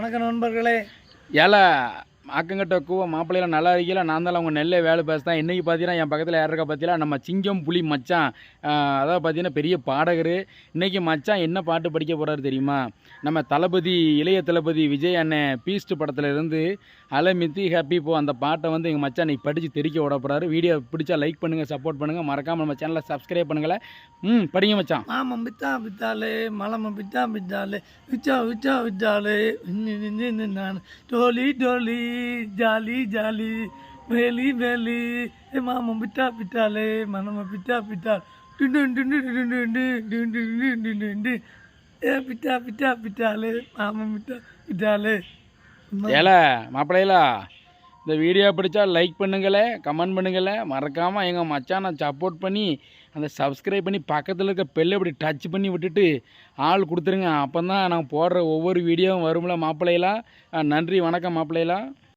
வணக்கம் நண்பர்களே. ஏல அக்கங்கிட்ட கூவ மாப்பிள்ளையில நல்லா இருக்கல நான் தான் அவங்க நெல்லை வேலை பேசுதான் இன்றைக்கி பார்த்தீங்கன்னா என் பக்கத்தில் யார் இருக்கா பார்த்தீங்கன்னா நம்ம சிங்கம் புலி மச்சான் அதாவது பார்த்தீங்கன்னா பெரிய பாடகர் இன்றைக்கி மச்சான் என்ன பாட்டு படிக்க போகிறாரு தெரியுமா நம்ம தளபதி இளைய தளபதி விஜய் அண்ணன் பீஸ்ட் படத்தில் இருந்து அலை மித்தி ஹாப்பி போ அந்த பாட்டை வந்து எங்கள் மச்சான் இன்னைக்கு படித்து தெரிக்க விட போகிறாரு வீடியோ பிடிச்சா லைக் பண்ணுங்கள் சப்போர்ட் பண்ணுங்கள் மறக்காமல் நம்ம சேனலை சப்ஸ்கிரைப் பண்ணுங்களே ம் படிங்க மச்சான் ஆமாம் பித்தா பித்தாலே மலம பித்தா பித்தாலே விச்சா விச்சா விச்சாலே நான் டோலி டோலி ஜாலி ஜாலி. வேலி வேலி. ஏ மாமன் பித்தா பித்தாலே மலம பித்தா பித்தா டுண்டு ஏ பித்தா பித்தா பித்தாலே மாமன் பித்தா பித்தாலே ஏல மாப்பிள்ளைகளா இந்த வீடியோ பிடிச்சா லைக் பண்ணுங்களே கமெண்ட் பண்ணுங்களே. மறக்காமல் எங்கள் மச்சானை சப்போர்ட் பண்ணி அந்த சப்ஸ்கிரைப் பண்ணி பக்கத்தில் இருக்க பெல்லை இப்படி டச் பண்ணி விட்டுட்டு ஆள் கொடுத்துருங்க. அப்போ தான் நான் போடுற ஒவ்வொரு வீடியோவும் வரும்ல மாப்பிள்ளைகளா நன்றி வணக்கம் மாப்பிள்ளைகளா